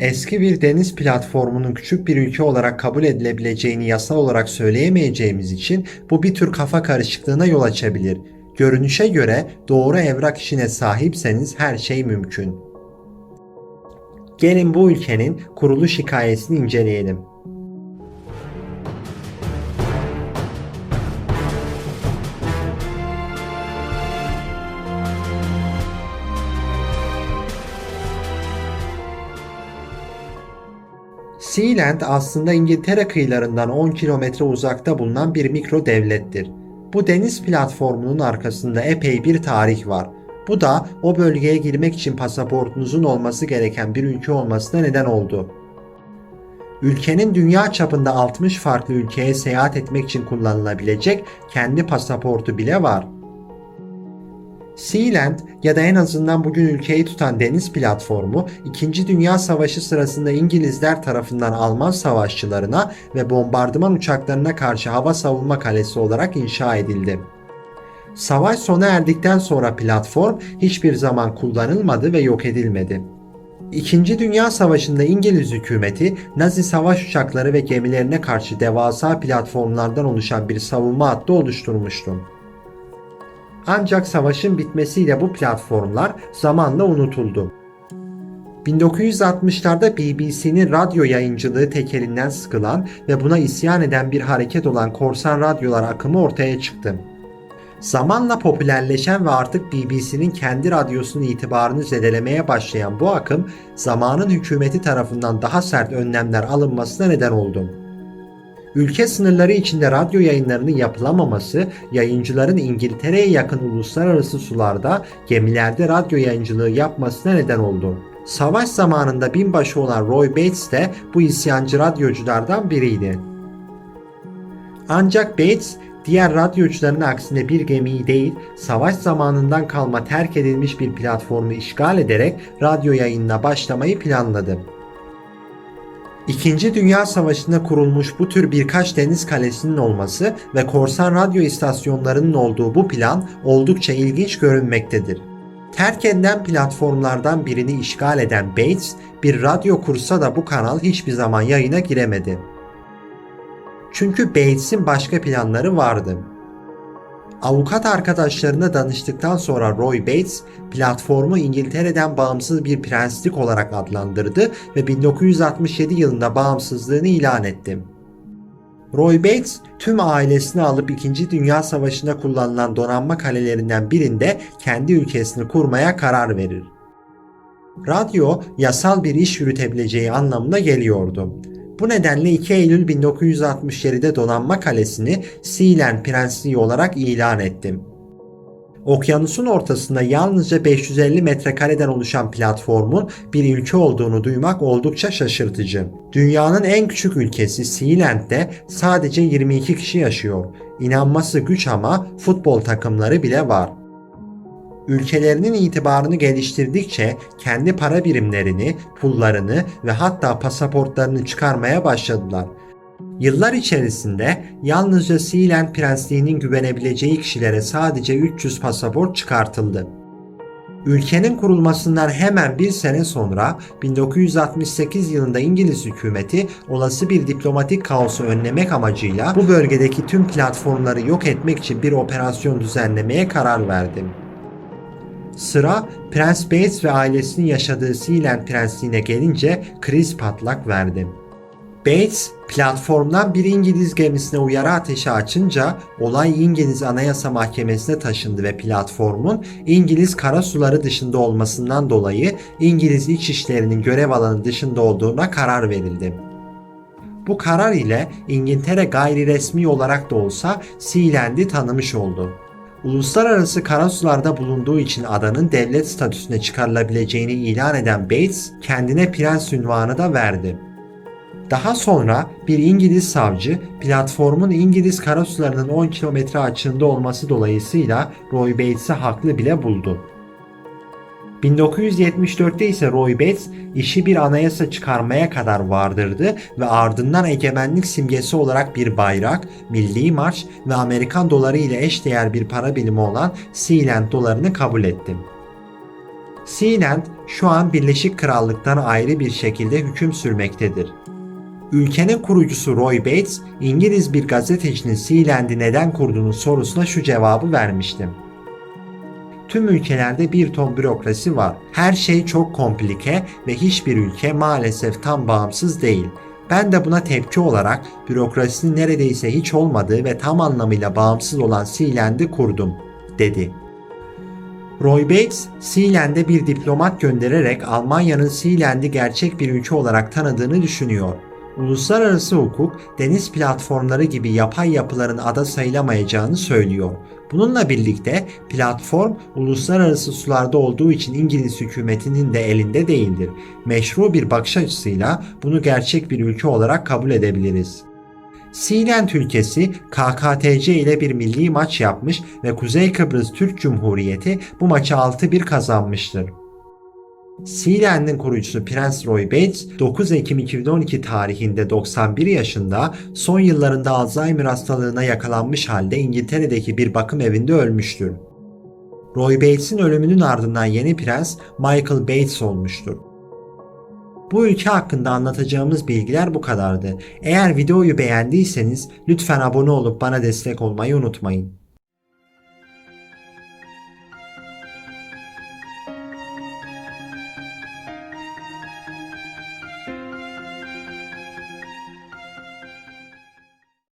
Eski bir deniz platformunun küçük bir ülke olarak kabul edilebileceğini yasal olarak söyleyemeyeceğimiz için bu bir tür kafa karışıklığına yol açabilir. Görünüşe göre doğru evrak işine sahipseniz her şey mümkün. Gelin bu ülkenin kuruluş hikayesini inceleyelim. Sealand aslında İngiltere kıyılarından 10 kilometre uzakta bulunan bir mikro devlettir. Bu deniz platformunun arkasında epey bir tarih var. Bu da o bölgeye girmek için pasaportunuzun olması gereken bir ülke olmasına neden oldu. Ülkenin dünya çapında 60 farklı ülkeye seyahat etmek için kullanılabilecek kendi pasaportu bile var. Sealand ya da en azından bugün ülkeyi tutan deniz platformu 2. Dünya Savaşı sırasında İngilizler tarafından Alman savaşçılarına ve bombardıman uçaklarına karşı hava savunma kalesi olarak inşa edildi. Savaş sona erdikten sonra platform hiçbir zaman kullanılmadı ve yok edilmedi. İkinci Dünya Savaşı'nda İngiliz hükümeti Nazi savaş uçakları ve gemilerine karşı devasa platformlardan oluşan bir savunma hattı oluşturmuştu. Ancak savaşın bitmesiyle bu platformlar zamanla unutuldu. 1960'larda BBC'nin radyo yayıncılığı tekelinden sıkılan ve buna isyan eden bir hareket olan korsan radyolar akımı ortaya çıktı. Zamanla popülerleşen ve artık BBC'nin kendi radyosunun itibarını zedelemeye başlayan bu akım, zamanın hükümeti tarafından daha sert önlemler alınmasına neden oldu. Ülke sınırları içinde radyo yayınlarının yapılamaması, yayıncıların İngiltere'ye yakın uluslararası sularda gemilerde radyo yayıncılığı yapmasına neden oldu. Savaş zamanında binbaşı olan Roy Bates de bu isyancı radyoculardan biriydi. Ancak Bates diğer radyocuların aksine bir gemiyi değil, savaş zamanından kalma terk edilmiş bir platformu işgal ederek radyo yayınına başlamayı planladı. İkinci Dünya Savaşı'nda kurulmuş bu tür birkaç deniz kalesinin olması ve korsan radyo istasyonlarının olduğu bu plan oldukça ilginç görünmektedir. Terk edilen platformlardan birini işgal eden Bates bir radyo kursa da bu kanal hiçbir zaman yayına giremedi. Çünkü Bates'in başka planları vardı. Avukat arkadaşlarına danıştıktan sonra Roy Bates, platformu İngiltere'den bağımsız bir prenslik olarak adlandırdı ve 1967 yılında bağımsızlığını ilan etti. Roy Bates, tüm ailesini alıp 2. Dünya Savaşı'nda kullanılan donanma kalelerinden birinde kendi ülkesini kurmaya karar verir. Radyo, yasal bir iş yürütebileceği anlamına geliyordu. Bu nedenle 2 Eylül 1967'de donanma kalesini Sealand Prensliği olarak ilan ettim. Okyanusun ortasında yalnızca 550 metrekareden oluşan platformun bir ülke olduğunu duymak oldukça şaşırtıcı. Dünyanın en küçük ülkesi Sealand'de sadece 22 kişi yaşıyor. İnanması güç ama futbol takımları bile var ülkelerinin itibarını geliştirdikçe kendi para birimlerini, pullarını ve hatta pasaportlarını çıkarmaya başladılar. Yıllar içerisinde yalnızca Sealand Prensliği'nin güvenebileceği kişilere sadece 300 pasaport çıkartıldı. Ülkenin kurulmasından hemen bir sene sonra 1968 yılında İngiliz hükümeti olası bir diplomatik kaosu önlemek amacıyla bu bölgedeki tüm platformları yok etmek için bir operasyon düzenlemeye karar verdi. Sıra Prens Bates ve ailesinin yaşadığı Sealand Prensliğine gelince kriz patlak verdi. Bates, platformdan bir İngiliz gemisine uyarı ateşi açınca olay İngiliz Anayasa Mahkemesi'ne taşındı ve platformun İngiliz karasuları dışında olmasından dolayı İngiliz İçişleri'nin görev alanı dışında olduğuna karar verildi. Bu karar ile İngiltere gayri resmi olarak da olsa Sealand'i tanımış oldu. Uluslararası karasularda bulunduğu için adanın devlet statüsüne çıkarılabileceğini ilan eden Bates kendine prens ünvanı da verdi. Daha sonra bir İngiliz savcı platformun İngiliz karasularının 10 kilometre açığında olması dolayısıyla Roy Bates'i haklı bile buldu. 1974'te ise Roy Bates işi bir anayasa çıkarmaya kadar vardırdı ve ardından egemenlik simgesi olarak bir bayrak, milli marş ve Amerikan doları ile eşdeğer bir para birimi olan Sealand dolarını kabul etti. Sealand şu an Birleşik Krallık'tan ayrı bir şekilde hüküm sürmektedir. Ülkenin kurucusu Roy Bates, İngiliz bir gazetecinin Sealand'i neden kurduğunun sorusuna şu cevabı vermişti. Tüm ülkelerde bir ton bürokrasi var. Her şey çok komplike ve hiçbir ülke maalesef tam bağımsız değil. Ben de buna tepki olarak bürokrasinin neredeyse hiç olmadığı ve tam anlamıyla bağımsız olan Sealand'i kurdum, dedi. Roy Bates, Sealand'e bir diplomat göndererek Almanya'nın Sealand'i gerçek bir ülke olarak tanıdığını düşünüyor. Uluslararası hukuk, deniz platformları gibi yapay yapıların ada sayılamayacağını söylüyor. Bununla birlikte platform uluslararası sularda olduğu için İngiliz hükümetinin de elinde değildir. Meşru bir bakış açısıyla bunu gerçek bir ülke olarak kabul edebiliriz. Sealand ülkesi KKTC ile bir milli maç yapmış ve Kuzey Kıbrıs Türk Cumhuriyeti bu maçı 6-1 kazanmıştır. Sealand'in kurucusu Prens Roy Bates 9 Ekim 2012 tarihinde 91 yaşında son yıllarında Alzheimer hastalığına yakalanmış halde İngiltere'deki bir bakım evinde ölmüştür. Roy Bates'in ölümünün ardından yeni prens Michael Bates olmuştur. Bu ülke hakkında anlatacağımız bilgiler bu kadardı. Eğer videoyu beğendiyseniz lütfen abone olup bana destek olmayı unutmayın.